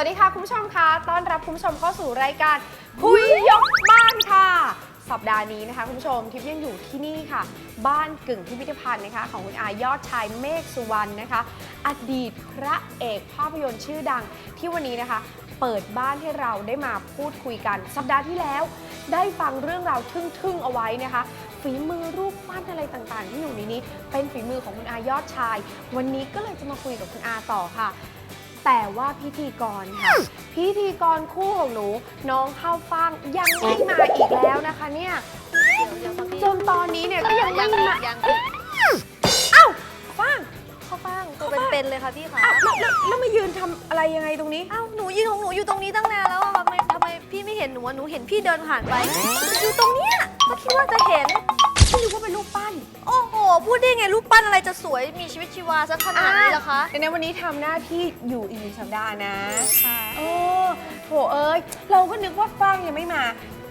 วัสดีค่ะคุณผู้ชมคะต้อนรับคุณผู้ชมเข้าสู่รายการคุยยกบ้านค่ะ สัปดาห์นี้นะคะคุณผู้ชมทิพย์ยังอยู่ที่นี่ค่ะ บ้านกึ่งพิพิธภัณฑ์นะคะ ของคุณอายอดชายเมฆสุวรรณนะคะ อดีตพระเอกภาพยนตร์ชื่อดังที่วันนี้นะคะ เปิดบ้านให้เราได้มาพูดคุยกัน สัปดาห์ที่แล้ว ได้ฟังเรื่องราวทึ่งๆเอาไว้นะคะฝีมือรูปปั้นอะไรต่างๆ ที่อยู่ในนี้ เป็นฝีมือของคุณอายอดชาย วันนี้ก็เลยจะมาคุยกับคุณอาต่อค่ะ แต่ว่าพิธีกรค่ะ พิธีกรคู่ของหนู น้องข้าวฟ่างยังไม่มาอีกแล้วนะคะเนี่ยเดี๋ยจนตอนนี้เนี่ยก็ยังไม่มาเอ้าฟ่างข้าวฟ่างตัวเป็นๆเลยค่ะพี่ค่ะอ้าวแล้วแล้วแล้วมายืนทำอะไรยังไงตรงนี้อ้าวหนูยืนของหนูอยู่ตรงนี้ตั้งนานแล้วอะทำไมทำไมพี่ไม่เห็นหนูอะหนูเห็นพี่เดินผ่านไปอยู่ตรงเนี้ยก็คิดว่าจะเห็น ไม่รู้ว่าเป็นรูปปั้น โอ้โห พูดได้ไงรูปปั้นอะไรจะสวยมีชีวิตชีวาสักขนาดนี้ล่ะคะในวันนี้ทำหน้าที่อยู่อีกหนึ่งสัปดาห์นะ ค่ะโอ้โหเอ้ย เราก็นึกว่าฟ่างยังไม่มา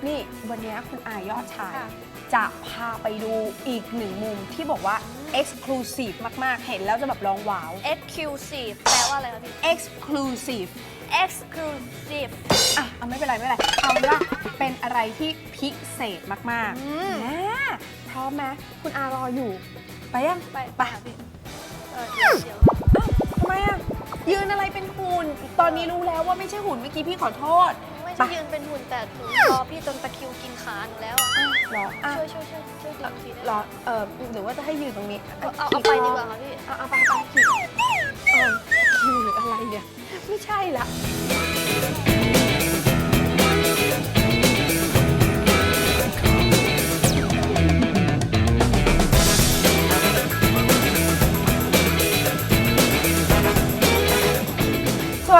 นี่วันนี้คุณอายอดชายค่ะจะพาไปดูอีกหนึ่งมุมที่บอกว่า exclusive มาก ๆ เห็นแล้วจะแบบร้องว้าว exclusive แปลว่าอะไรคะพี่ exclusive exclusive อะเอาไม่เป็นไรไม่เป็นไร เอาเป็นว่าเป็นอะไรที่พิเศษมากอืมๆนะพ ร้อมไหมคุณอารออยู่ ไปยังไปไปค่ะพี่เออเดี๋ยวเดี๋ยวทำไมอะยืนอะไรเป็นหุ่นตอนนี้รู้แล้วว่าไม่ใช่หุ่นเมื่อกี้พี่ขอโทษ ไม่ไปใช่ยืนเป็นหุ่นแต่หนูรอพี่จนตะคริวกินขาหนูแล้วอะเหรออะช่วยช่วยช่วยช่วยดึงทีได้เหรอเออหรือว่าจะให้ยืนตรงนี้เอาเอาเอาไปดีกว่าค่ะพี่ เอาเอาไปไปคิวเออคิวหรืออะไรเนี่ย ไม่ใช่ละ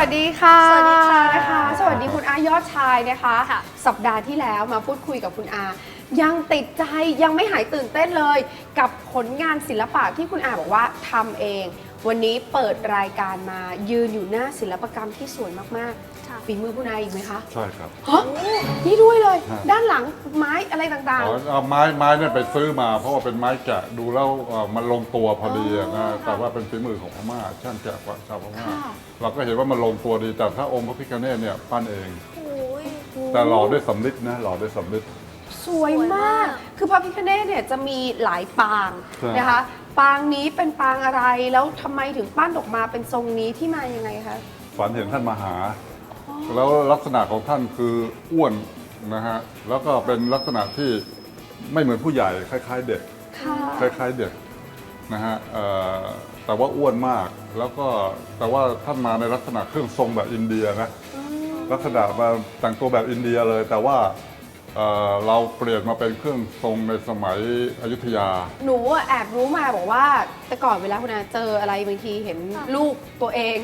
สวัสดีค่ะสวัสดีค่ะนะคะสวัสดีคุณอายอดชายนะคะ ค่ะสัปดาห์ที่แล้วมาพูดคุยกับคุณอา ยังติดใจยังไม่หายตื่นเต้นเลย กับผลงานศิลปะที่คุณอาบอกว่าทำเอง วันนี้เปิดรายการมายืนอยู่หน้าศิลปกรรมที่สวยมากค่ะๆฝีมือคุณอาอีกไหมคะใช่ครับ ฮะนี่ด้วยเลย ฮะ ด้านหลังไม้อะไรต่าง อ๋อเอาไม้ไม้เนี่ยไปซื้อมา เพราะว่าเป็นไม้แกะดูแล้วเอ่อมันลงตัวพอดีอะนะแต่ว่าเป็นฝีมือของพม่าช่างแกะกว่าชาวพม่าค่ะ เราก็เห็นว่ามันลงตัวดีแต่ถ้าองค์พระพิฆเนศเนี่ยปั้นเอง โอ้ยๆแต่หล่อด้วยสำลิดนะหล่อด้วยสำลิดสวยสวยมามาก ก คือพระพิคเนตเนี่ยจะมีหลายปางใช่ นะคะ ปางนี้เป็นปางอะไรแล้วทำไมถึงปั้นออกมาเป็นทรงนี้ที่มายังไงคะฝันเห็นท่านมาหา แล้วลักษณะของท่านคืออ้วนนะฮะแล้วก็เป็นลักษณะที่ไม่เหมือนผู้ใหญ่คล้าย ๆ เด็กค่ะคล้าย ๆเด็กนะฮะเอ่อแต่ว่าอ้วนมากแล้วก็แต่ว่าท่านมาในลักษณะเครื่องทรงแบบอินเดียนะ ลักษณะมาแต่งตัวแบบอินเดียเลย แต่ว่า เอ่อเราเปลี่ยนมาเป็นเครื่องทรงในสมัยอยุธยา หนูอะแอบรู้มาบอกว่า แต่ก่อนเวลาคุณอาเจออะไรบางทีเห็นลูกตัวเอง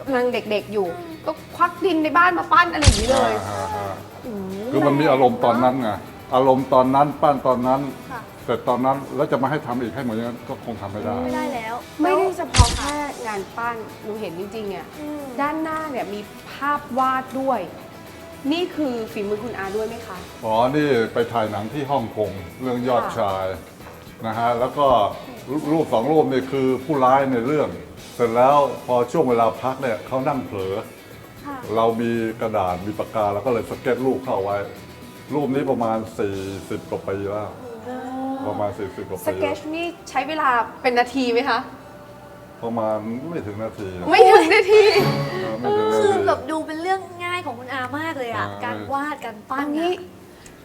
กำลังเด็กๆอยู่ ก็ควักดินในบ้านมาปั้นอะไรอย่างนี้เลยอ่าฮะโอ้โหคือมันมีอารมณ์ตอนนั้นไงอารมณ์ตอนนั้นปั้นตอนนั้นค่ะ เสร็จตอนนั้นแล้วจะมาให้ทำอีกให้เหมือนอย่างนั้นก็คงทำไม่ได้ ไม่ได้แล้วไม่ได้เฉพาะแค่งานปั้นหนูเห็นจริงๆอะอืม ด้านหน้าเนี่ยมีภาพวาดด้วย นี่คือฝีมือคุณอาด้วยไหมคะ อ๋อ นี่ไปถ่ายหนังที่ฮ่องกงเรื่องยอดชายนะฮะ แล้วก็รูปสองรูปนี่คือผู้ร้ายในเรื่อง เสร็จแล้วพอช่วงเวลาพักเนี่ยเขานั่งเผลอค่ะเรามีกระดาษมีปากกาแล้วก็เลยสเก็ตรูปเข้าไว้ รูปนี้ประมาณ 40กว่าปีแล้ว ประมาณ 40กว่าสปีเก็ตนี่ใช้เวลาเป็นนาทีไหมคะ ประมาณไม่ถึงนาทีนะไม่ถึงนาทีเออไม่ถึงนาคือทีแบบดูเป็น อะอ่าการวาดการปั้อันนนี้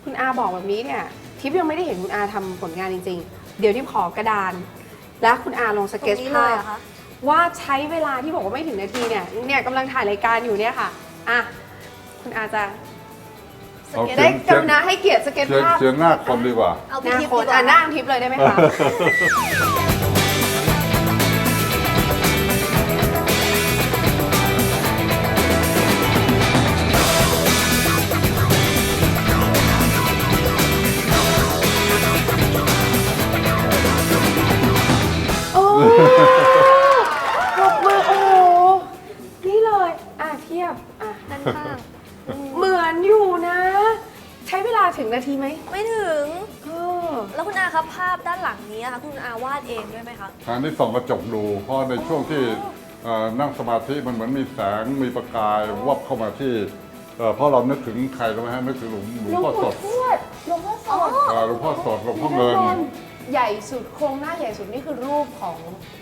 คุณอาบอกแบบนี้เนี่ยทิพย์ยังไม่ได้เห็นคุณอาทำผลงานจริง ๆ เดี๋ยวทิพย์ขอกระดาน แล้วคุณอาลองสตรเก็ตงนี้เลภายพเหรอะคะว่าใช้เวลาที่บอกว่าไม่ถึงนาทีเนี่ยเนี่ยกำลังถ่ายรายการอยู่เนี่ยค่ะอะคุณอาจะสเก็ตเอาได้เขียนกรุณาให้เกียรติสเก็ตเชียงภาพเชียงหน้าคนดีกว่าเอาหพี่น้าทิพย์โคดีนกอะว่าหน้าทิพย์เลยได้ไหมคะ ปรบมือโอ้โหนี่เลยอะเทียบอะด้านข้างเหมือนอยู่นะ ใช้เวลาถึงนาทีไหมไม่ถึง เออ แล้วคุณอาครับภาพด้านหลังนี้อะคะคุณอาวาดเองด้วยไหมคะ ทางนี้ส่องกระจกดู เพราะในช่วงที่เอ่อนั่งสมาธิมันเหมือนมีแสงมีประกายวับเข้ามาที่เอ่อเพราะเรานึกถึงใครรู้ไหมฮะนึกถึงหลวงหลวงพ่อสดทวดหลวงพ่อสด เอ่อหลวงพ่อสดหลวงพ่อเงิน ใหญ่สุดโครงหน้าใหญ่สุดนี่คือรูปของ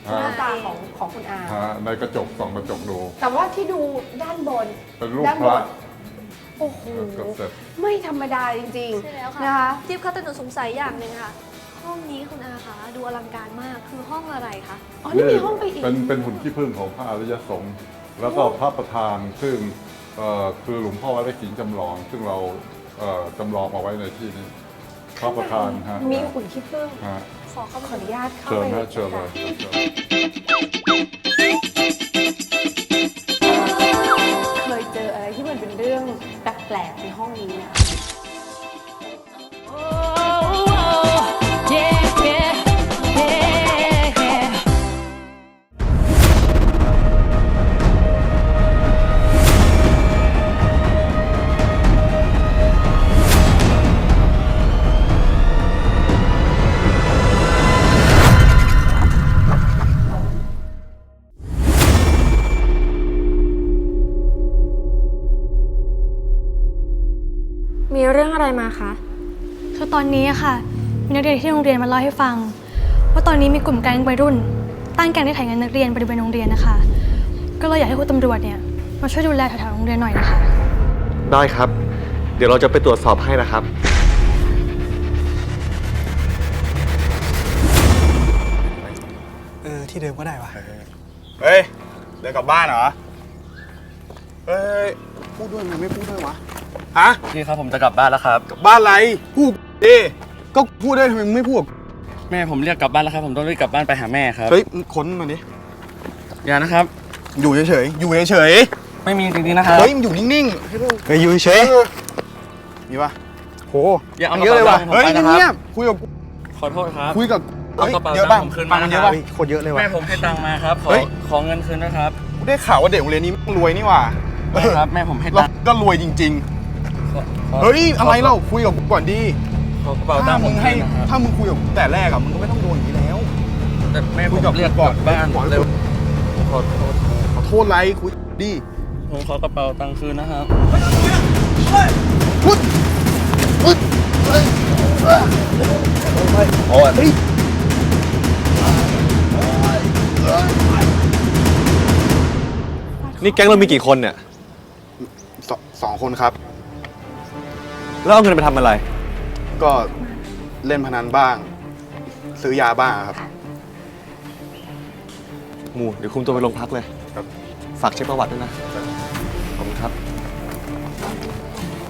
อ่าหน้าตาของของคุณอา ฮะในกระจกส่องกระจกดู แต่ว่าที่ดูด้านบนเป็นรูปด้านพบระนโอ้โหเกือบเสร็จ ไม่ธรรมดาจริงใช่แล้วๆค่ะนะคะทิพย์คะแต่หนูสงสัยอย่างหนึ่งค่ะ ห้องนี้คุณอาคะดูอลังการมากคือห้องอะไรคะอ๋อ นี่มีห้องไปอีก เป็นเป็นหุ่นขี้ผึ้งของพระอริยสงฆ์แล้วก็พระประธานซึ่งเอ่อคือหลวงพ่อวัดไร่ขิงจำลอง ซึ่งเราเอ่อจำลองเอาไว้ในที่นี้ พระประธานฮะมีหุ่นขี้ผึ้งฮะขอเข้าขมาออนุญาตเข้าเชิญไปฮะเชิญเลยเคยเจออะไรที่มันเป็นเรื่องแปลกๆในห้องนี้ไหมมีเรื่องอะ มาคะ คือตอนนี้อะค่ะ มีนักเรียนที่โรงเรียนมาเล่าให้ฟัง ว่าตอนนี้มีกลุ่มแก๊งวัยรุ่น ตั้งแก๊งที่ถ่ายเงินนักเรียนบริเวณโรงเรียนนะคะ ก็เลยอยากให้คุณตำรวจเนี่ยมาช่วยดูแลแถวๆโรงเรียนหน่อยนะคะ ได้ครับ เดี๋ยวเราจะไปตรวจสอบให้นะครับ เออ ที่เดิมก็ได้วะเฮ้ย เดินกลับบ้านเหรอ เฮ้ย พูดด้วยมันไม่พูดด้วยวะ ฮะพี่ครับผมจะกลับบ้านแล้วครับ กลับบ้านอะไรพูดดิก็พูดได้ทำไมมึงไม่พูดแม่ผมเรียกกลับบ้านแล้วครับผมต้องรีบกลับบ้านไปหาแม่ครับเฮ้ยมึงค้นมาดิอย่านะครับ อยู่เฉยๆอยู่เฉยไม่มีจริงๆนะครัๆบ เฮ้ยมึงอยู่นิ่งๆเฮ้ยอยู่เฉยๆมีปะโหอย่าเอาเยอะเลยว่ะกระเป๋าตังค์ผมเฮ้ยไปนะครับเงียบๆคุยกับกูขอโทษครับ คุยกับเอาเฮ้ยกระเป๋าเยอะป่ะตังค์ผมคืนตัมางค์มันเยอะนะครับป่ะโคตรเยอะเลยว่ะ แม่ผมให้ตังค์มาครับขอเฮ้ย ขอเงินคืนนะครับกูได้ข่าวว่าเด็กโรงเรียนนี้รวยนี่หว่าแม่ครับแม่ผมให้เราตังค์ก็รวยจริงขอขอๆ เฮ้ยอะไรเล่าคุยกับกูก่อนดีขอกระเป๋าตัถ้างค์ผมึมงคืให้นนะครับถ้ามึงคุยกับกูแต่แรกอะมึงก็ไม่ต้องโดนอย่างนี้แล้ว แต่แม่ผคุมยกับเรียกกูกก่อลันบบ้านขอเร็วขอโทษขอโทษไรคุยดิผมขอกระเป๋าตังค์คืนนะครับพุดพุดเฮ้ยโอ้ยเฮ้ยนี่แก๊งเรามีกี่คนเนี่ยสสองคนครับ แล้วเอาเงินไปทำอะไร ก็เล่นพนันบ้าง ซื้อยาบ้างครับ หมูเดี๋ยวคุมตัวไปโรงพักเลยครับ ฝากเช็คประวัติด้วยนะ ขอบคุณครับ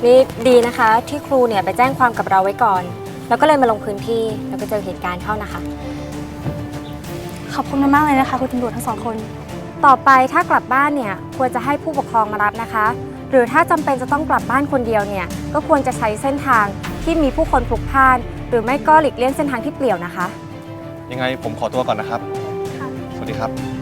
นี่ดีนะคะที่ครูเนี่ยไปแจ้งความกับเราไว้ก่อน แล้วก็เลยมาลงพื้นที่แล้วก็เจอเหตุการณ์เข้านะคะ ขอบคุณมากๆเลยนะคะ คุณตำรวจทั้งสองคน ต่อไปถ้ากลับบ้านเนี่ยควรจะให้ผู้ปกครองมารับนะคะ หรือถ้าจำเป็นจะต้องกลับบ้านคนเดียวเนี่ยก็ควรจะใช้เส้นทางที่มีผู้คนพลุกพล่าน หรือไม่ก็หลีกเลี่ยงเส้นทางที่เปลี่ยวนะคะ ยังไงผมขอตัวก่อนนะครับค่ะสวัสดีครับ